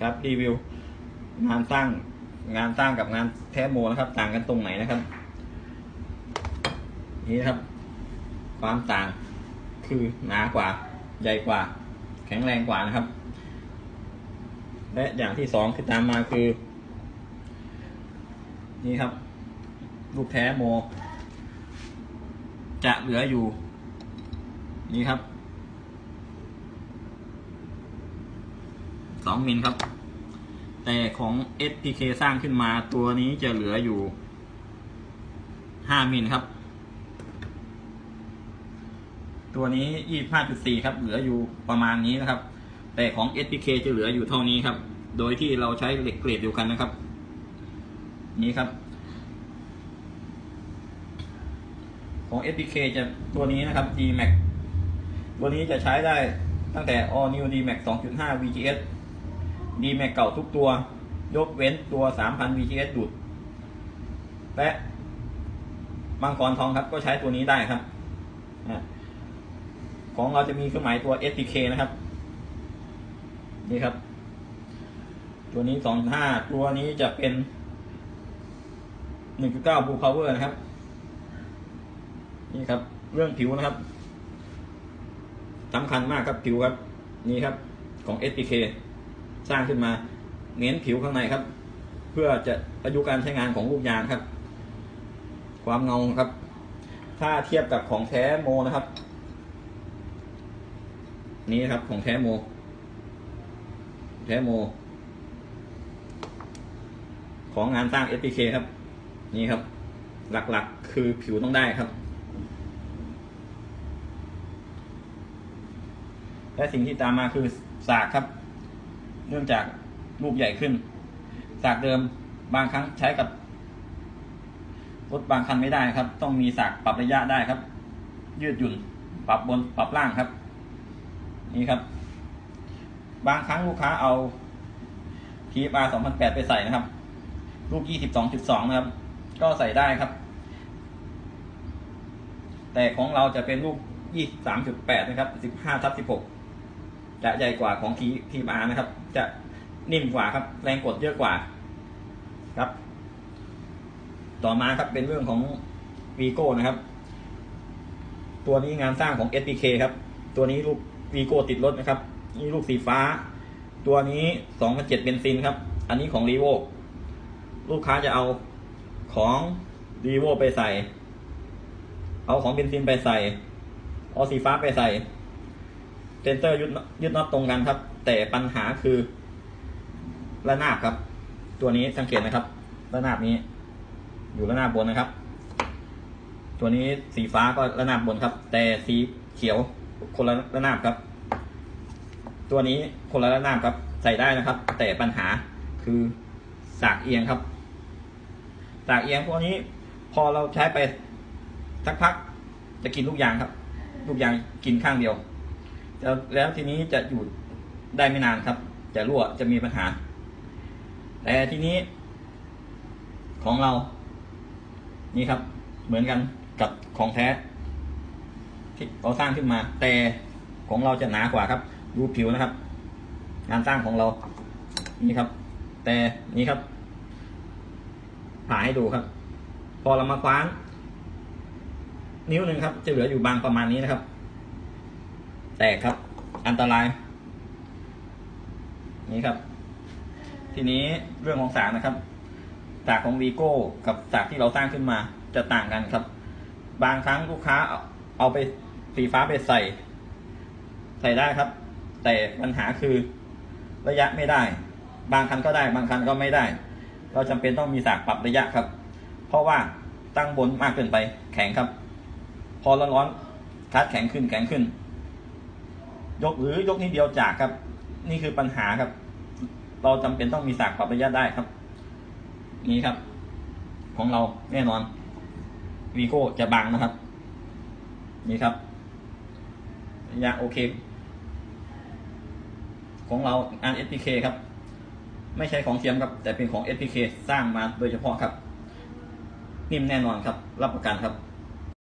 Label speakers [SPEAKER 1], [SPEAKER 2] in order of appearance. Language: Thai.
[SPEAKER 1] ครับรีวิว งานสร้างงานสร้างกับงานแท้โมนะครับ ต่างกันตรงไหนนะครับ นี่ครับ ความต่างคือหนากว่า ใหญ่กว่า แข็งแรงกว่านะครับ และอย่างที่สองคือตามมาคือ นี่ครับ ลูกแท้โม จะเหลืออยู่ นี่ครับ สองมิลครับ แต่ของ SPK สร้างขึ้นมาตัวนี้จะเหลืออยู่ห้ามิลครับ ตัวนี้ยี่ห้าจุดสี่ครับ เหลืออยู่ประมาณนี้นะครับ แต่ของ SPK จะเหลืออยู่เท่านี้ครับ โดยที่เราใช้เหล็กเกรดเดียวกันนะครับ นี่ครับของ SPK จะตัวนี้นะครับ DMAX ตัวนี้จะใช้ได้ตั้งแต่ All New DMAX 2.5 VGS DMAX เก่าทุกตัว ยกเว้นตัว 3,000 VGS ดูด และบางกรทองครับก็ใช้ตัวนี้ได้ครับ ของเราจะมีเครื่องหมายตัว SPK นะครับ นี่ครับ ตัวนี้ 2.5 ตัวนี้จะเป็น 1.9 Blue Power นะครับ นี่ครับ เรื่องผิวนะครับสำคัญมากครับผิวครับ นี่ครับของ SPK สร้างขึ้นมา เน้นผิวข้างในครับ เพื่อจะอายุการใช้งานของลูกยางครับ ความเงาครับ ถ้าเทียบกับของแท้โมนะครับ นี่ครับของแท้โม แท้โม ของงานสร้าง SPK ครับ นี่ครับ หลักๆคือผิวต้องได้ครับและสิ่งที่ตามมาคือสากครับ เนื่องจากลูกใหญ่ขึ้นสากเดิมบางครั้งใช้กับรถบางคันไม่ได้ครับ ต้องมีสากปรับระยะได้ครับ ยืดหยุ่น ปรับบนปรับล่างครับ นี่ครับ บางครั้งลูกค้าเอา TFR 2008 ไปใส่นะครับ ลูก 22.2 นะครับ ก็ใส่ได้ครับ แต่ของเราจะเป็นลูก 23.8 นะครับ 15ทับ16 จะใหญ่กว่าของทีทีมานะครับ จะนิ่มกว่าครับ แรงกดเยอะกว่าครับ ต่อมาครับเป็นเรื่องของวีโก้นะครับ ตัวนี้งานสร้างของ SPK ครับ ตัวนี้ลูกวีโก้ติดรถนะครับ นี่ลูกสีฟ้า ตัวนี้2007เบนซินครับ อันนี้ของรีโวลูกค้าจะเอาของรีโวไปใส่ เอาของเบนซินไปใส่ เอาสีฟ้าไปใส่ เซนเตอร์ยึดยึดน็อตตรงกันครับ แต่ปัญหาคือระนาบครับ ตัวนี้สังเกตนะครับระนาบนี้ อยู่ระนาบบนนะครับ ตัวนี้สีฟ้าก็ระนาบบนครับ แต่สีเขียวคนละระนาบครับ ตัวนี้คนละระนาบครับ ใส่ได้นะครับ แต่ปัญหาคือสากเอียงครับ สากเอียงพวกนี้ พอเราใช้ไปสักพักจะกินลูกยางครับ ลูกยางกินข้างเดียว แล้วแล้วทีนี้จะอยู่ได้ไม่นานครับ จะรั่วจะมีปัญหา แต่ทีนี้ ของเรา นี่ครับ เหมือนกันกับของแท้ ที่เราสร้างขึ้นมา แต่ของเราจะหนากว่าครับ ดูผิวนะครับ งานสร้างของเรา นี่ครับ แต่นี่ครับผ่าให้ดูครับ พอเรามาคว้านนิ้วหนึ่งครับ จะเหลืออยู่บางประมาณนี้นะครับ แตกครับ อันตราย นี่ครับ ทีนี้เรื่องของสากนะครับ สากของวีโก้กับสากที่เราสร้างขึ้นมาจะต่างกันครับ บางครั้งลูกค้าเอาไปสีฟ้าไปใส่ ใส่ได้ครับ แต่ปัญหาคือระยะไม่ได้ บางคันก็ได้ บางคันก็ไม่ได้ เราจำเป็นต้องมีสากปรับระยะครับ เพราะว่าตั้งบนมากเกินไปแข็งครับ พอร้อนๆคัดแข็งขึ้นแข็งขึ้น ยกหรือยกนิดเดียวจากครับ นี่คือปัญหาครับ เราจำเป็นต้องมีสากปรับระยะได้ครับ นี่ครับ ของเราแน่นอนวีโก้จะบางนะครับ นี่ครับระยะโอเค ของเรางาน SPK ครับ ไม่ใช่ของเทียมครับ แต่เป็นของ SPK สร้างมาโดยเฉพาะครับ นิ่มแน่นอนครับ รับประกันครับ